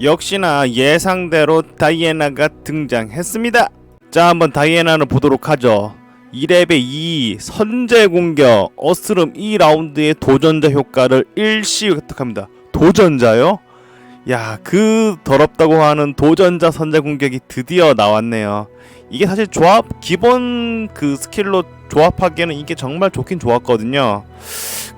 역시나 예상대로 다이애나가 등장했습니다. 자 한번 다이애나를 보도록 하죠. 2렙의 2 선제 공격 어스름 2라운드의 도전자 효과를 일시 획득합니다. 도전자요? 야, 그 더럽다고 하는 도전자 선제 공격이 드디어 나왔네요. 이게 사실 조합 기본 그 스킬로 조합하기에는 이게 정말 좋긴 좋았거든요.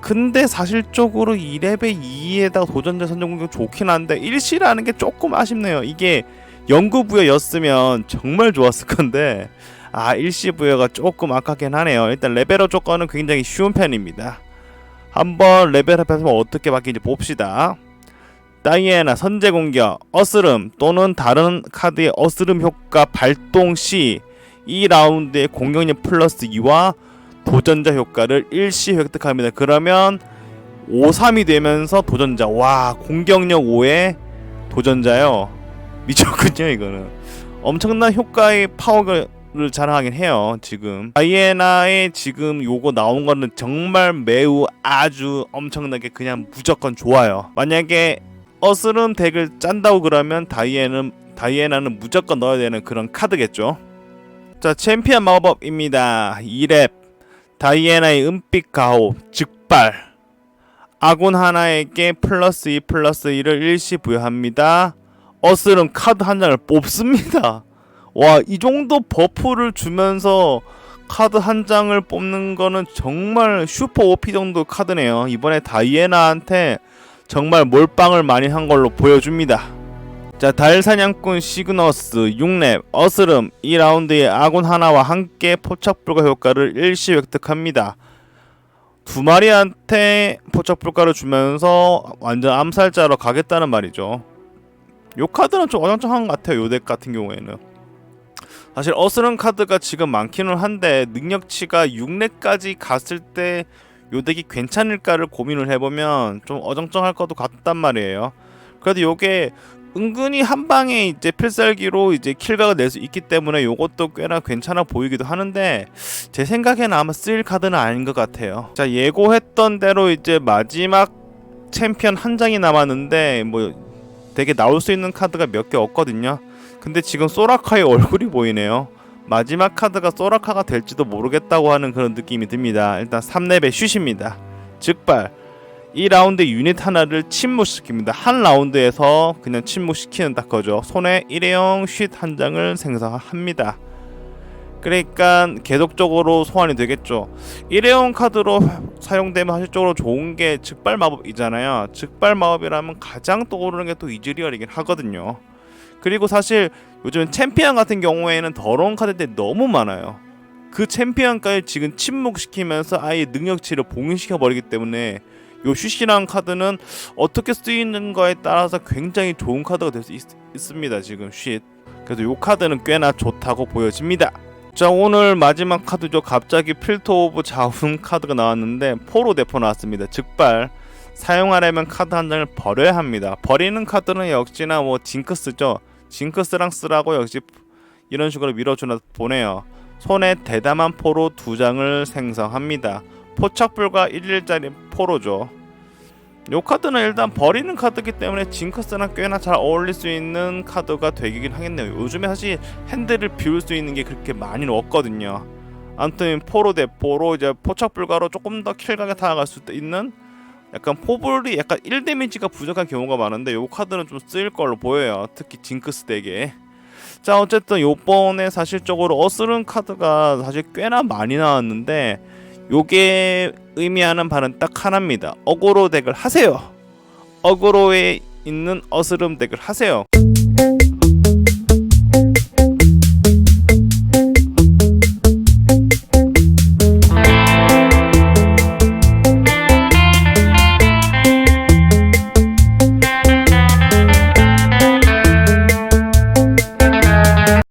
근데 사실적으로 2렙의 2에다가 도전자 선제 공격 좋긴 한데 일시라는 게 조금 아쉽네요. 이게 연구 부여였으면 정말 좋았을 건데 아 일시 부여가 조금 아깝긴 하네요. 일단 레벨업 조건은 굉장히 쉬운 편입니다. 한번 레벨업해서 어떻게 바뀌는지 봅시다. 다이애나 선제 공격, 어스름 또는 다른 카드의 어스름 효과 발동 시 2라운드의 공격력 플러스 2와 도전자 효과를 일시 획득합니다. 그러면 5-3이 되면서 도전자. 와 공격력 5에 도전자요. 미쳤군요 이거는. 엄청난 효과의 파워를 자랑하긴 해요 지금. 다이애나의 지금 요거 나온 거는 정말 매우 아주 엄청나게 그냥 무조건 좋아요. 만약에 어스름 덱을 짠다고 그러면 다이애는 다이애나는 무조건 넣어야 되는 그런 카드겠죠 자 챔피언 마법입니다 2렙 다이애나의 은빛 가호 즉발 아군 하나에게 플러스 2 플러스 2를 일시 부여합니다. 어스름 카드 한 장을 뽑습니다. 와, 이 정도 버프를 주면서 카드 한 장을 뽑는 거는 정말 슈퍼 OP 정도 카드네요. 이번에 다이애나한테 정말 몰빵을 많이 한 걸로 보여줍니다. 자, 달 사냥꾼 시그너스 6렙 어스름 2라운드의 아군 하나와 함께 포착 불가 효과를 일시 획득합니다. 두 마리한테 포착 불가를 주면서 완전 암살자로 가겠다는 말이죠. 요 카드는 좀 어정쩡한 것 같아요. 요 덱 같은 경우에는. 사실 어스름 카드가 지금 많기는 한데 능력치가 6렙까지 갔을 때 요 덱이 괜찮을까를 고민을 해보면 좀 어정쩡할 것도 같단 말이에요. 그래도 요게 은근히 한 방에 이제 필살기로 이제 킬각을 낼 수 있기 때문에 요것도 꽤나 괜찮아 보이기도 하는데 제 생각에는 아마 쓰일 카드는 아닌 것 같아요. 자 예고했던 대로 이제 마지막 챔피언 한 장이 남았는데 뭐 되게 나올 수 있는 카드가 몇 개 없거든요. 근데 지금 소라카의 얼굴이 보이네요. 마지막 카드가 소라카가 될지도 모르겠다고 하는 그런 느낌이 듭니다. 일단 3렙의 슛입니다. 즉발 2라운드 유닛 하나를 침묵시킵니다. 한 라운드에서 그냥 침묵시키는 딱 거죠. 손에 일회용 쉿 한 장을 생성합니다. 그러니까 계속적으로 소환이 되겠죠. 일회용 카드로 사용되면 사실적으로 좋은 게 즉발 마법이잖아요. 즉발 마법이라면 가장 떠오르는 게 또 이즈리얼이긴 하거든요. 그리고 사실 요즘 챔피언 같은 경우에는 더러운 카드들이 너무 많아요. 그 챔피언까지 지금 침묵시키면서 아예 능력치를 봉인시켜 버리기 때문에 요 슈시라는 카드는 어떻게 쓰이는가에 따라서 굉장히 좋은 카드가 될 수 있습니다. 지금 쉿. 그래서 요 카드는 꽤나 좋다고 보여집니다. 자 오늘 마지막 카드죠. 갑자기 필터 오브 자운 카드가 나왔는데 포로 대포 나왔습니다. 즉발 사용하려면 카드 한 장을 버려야 합니다. 버리는 카드는 역시나 뭐 징크스죠. 징크스랑 쓰라고 역시 이런 식으로 밀어주나 보네요. 손에 대담한 포로 두 장을 생성합니다. 포착 불가 1일짜리 포로죠. 요 카드는 일단 버리는 카드기 때문에 징크스랑 꽤나 잘 어울릴 수 있는 카드가 되긴 하겠네요. 요즘에 사실 핸들을 비울 수 있는 게 그렇게 많이 없거든요. 아무튼 포로 대 포로 이제 포착 불가로 조금 더 킬각에 다가갈 수 있는 약간 포볼이 약간 1 데미지가 부족한 경우가 많은데 요 카드는 좀 쓰일 걸로 보여요. 특히 징크스 덱에. 자 어쨌든 요번에 사실적으로 어스른 카드가 사실 꽤나 많이 나왔는데 요게 의미하는 바는 딱 하나입니다. 어그로 덱을 하세요. 어그로에 있는 어스름 덱을 하세요.